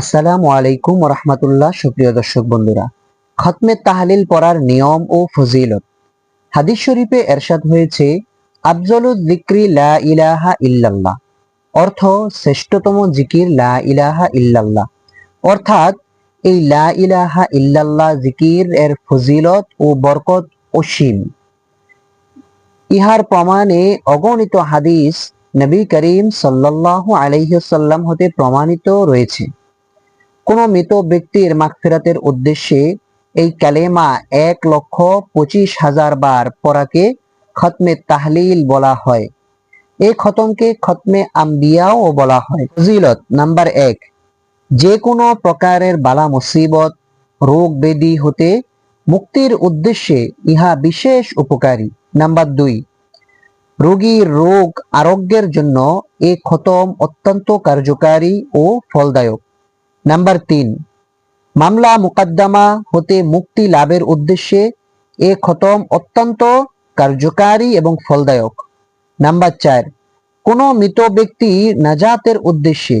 আসসালামু আলাইকুম রহমতুল্লাহ সুপ্রিয় দর্শক বন্ধুরা। খতমে তাহলিল পড়ার নিয়ম ও ফজিলত। হাদিস শরীফে এরশাদ হয়েছে আফজলুল জিক্রি লা ইলাহা ইল্লাল্লাহ। অর্থ, শ্রেষ্ঠতম জিকির লা ইলাহা ইল্লাল্লাহ। অর্থাৎ, এই লা ইলাহা ইল্লাল্লাহ জিকির এর ফজিলত ও বরকত অসীম। ইহার প্রমাণে অগণিত হাদিস নবী করিম সাল্লাল্লাহু আলাইহিসাল্লাম হতে প্রমাণিত রয়েছে। কোন মৃত ব্যক্তির মাগফিরাতের উদ্দেশ্যে এই কালেমা এক লক্ষ পঁচিশ হাজার বার পড়াকে খতমে তাহলিল বলা হয়। এই খতমকে খতমে আম্বিয়াও বলা হয়। ফজিলত নাম্বার এক, যে কোনো প্রকারের বালা মুসিবত, রোগ বেদি হতে মুক্তির উদ্দেশ্যে ইহা বিশেষ উপকারী। নাম্বার দুই রোগীর রোগ আরোগ্যের জন্য এ খতম অত্যন্ত কার্যকারী ও ফলদায়ক। নাম্বার তিন, মামলা মুকদ্দমা হতে মুক্তি লাভের উদ্দেশ্যে এ খতম অত্যন্ত কার্যকারী এবং ফলদায়ক। নাম্বার চার, কোন মৃত ব্যক্তি নাজাতের উদ্দেশ্যে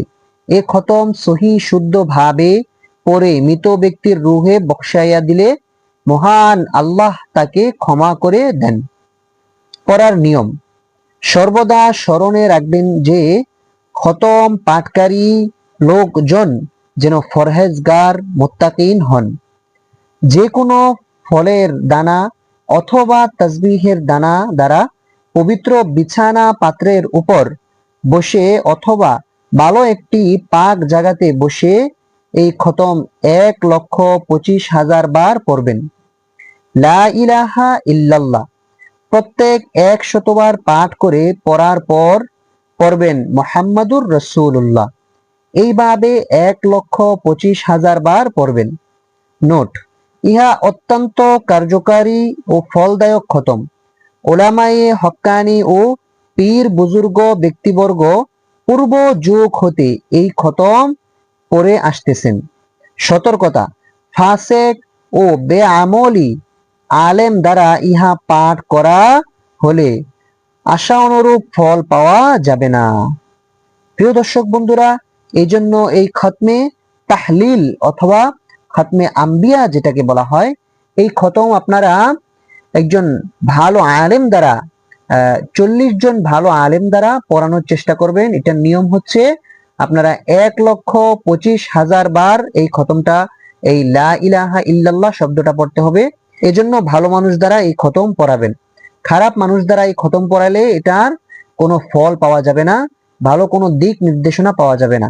এ খতম সহি শুদ্ধ ভাবে পরে মৃত ব্যক্তির রুহে বক্সাইয়া দিলে মহান আল্লাহ তাকে ক্ষমা করে দেন। করার নিয়ম, সর্বদা স্মরণে রাখবেন যে খতম পাঠকারী লোকজন যেন ফরহেজগার মোত্তাকিন হন। যে কোনো ফলের দানা অথবা তসবিহের দানা দ্বারা পবিত্র বিছানা পাত্রের উপর বসে অথবা ভালো একটি পাক জায়গাতে বসে এই খতম এক লক্ষ পঁচিশ হাজার বার পড়বেন। ইলাহা ইল্লাল্লাহ। প্রত্যেক এক শতবার পাঠ করে পড়ার পর পড়বেন মোহাম্মদুর রসুল্লাহ এইভাবে এক লক্ষ পঁচিশ হাজার বার পড়বেন। নোট, ইহা অত্যন্ত কার্যকারী ও ফলদায়ক খতম। ওলামায়ে হক্কানি ও পীর বুজুর্গ ব্যক্তিবর্গ পূর্ব যুগ হতে এই খতম পড়ে আসতেছেন। সতর্কতা, ফাসেক ও বেআমলি আলেম দ্বারা ইহা পাঠ করা হলে আশা অনুরূপ ফল পাওয়া যাবে না। প্রিয় দর্শক বন্ধুরা এই জন্য এই খতমে তাহলিল অথবা খতমে আম্বিয়া যেটাকে বলা হয়, এই খতম আপনারা একজন ভালো আলেম দ্বারা চল্লিশ জন ভালো আলেম দ্বারা পড়ানোর চেষ্টা করবেন। এটার নিয়ম হচ্ছে আপনারা এক লক্ষ পঁচিশ হাজার বার এই খতমটা, এই লা ইলাহা ইল্লাল্লাহ শব্দটা পড়তে হবে। এজন্য ভালো মানুষ দ্বারা এই খতম পড়াবেন। খারাপ মানুষ দ্বারা এই খতম পড়ালে এটার কোনো ফল পাওয়া যাবে না। ভালো কোনো দিক নির্দেশনা পাওয়া যাবে না।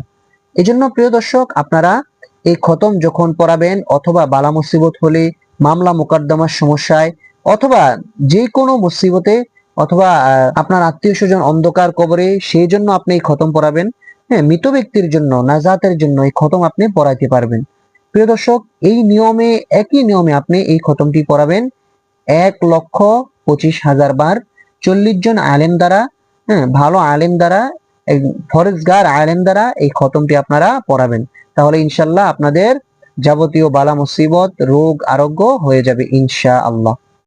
এজন্য প্রিয় দর্শক, আপনারা এই খতম যখন পড়াবেন, অথবা বালা মুসিবত হলে, মামলা মোকদ্দমার সমস্যায়, অথবা যে কোনো মুসিবতে, অথবা আপনার আত্মীয় স্বজন অন্ধকার কবরে, সেই জন্য আপনি এই খতম পড়াবেন। হ্যাঁ মৃত ব্যক্তির জন্য, নাজাতের জন্য এই খতম আপনি পড়াইতে পারবেন। প্রিয় দর্শক, এই নিয়মে, একই নিয়মে আপনি এই খতমটি পড়াবেন। এক লক্ষ পঁচিশ হাজার বার চল্লিশ জন আলেম দ্বারা হ্যাঁ ভালো আলেম দ্বারা ফরেজগার আলেম দ্বারা এই খতমটি আপনারা পড়াবেন। তাহলে ইনশাল্লাহ আপনাদের যাবতীয় বালা মুসিবত, রোগ, আরোগ্য হয়ে যাবে ইনশা আল্লাহ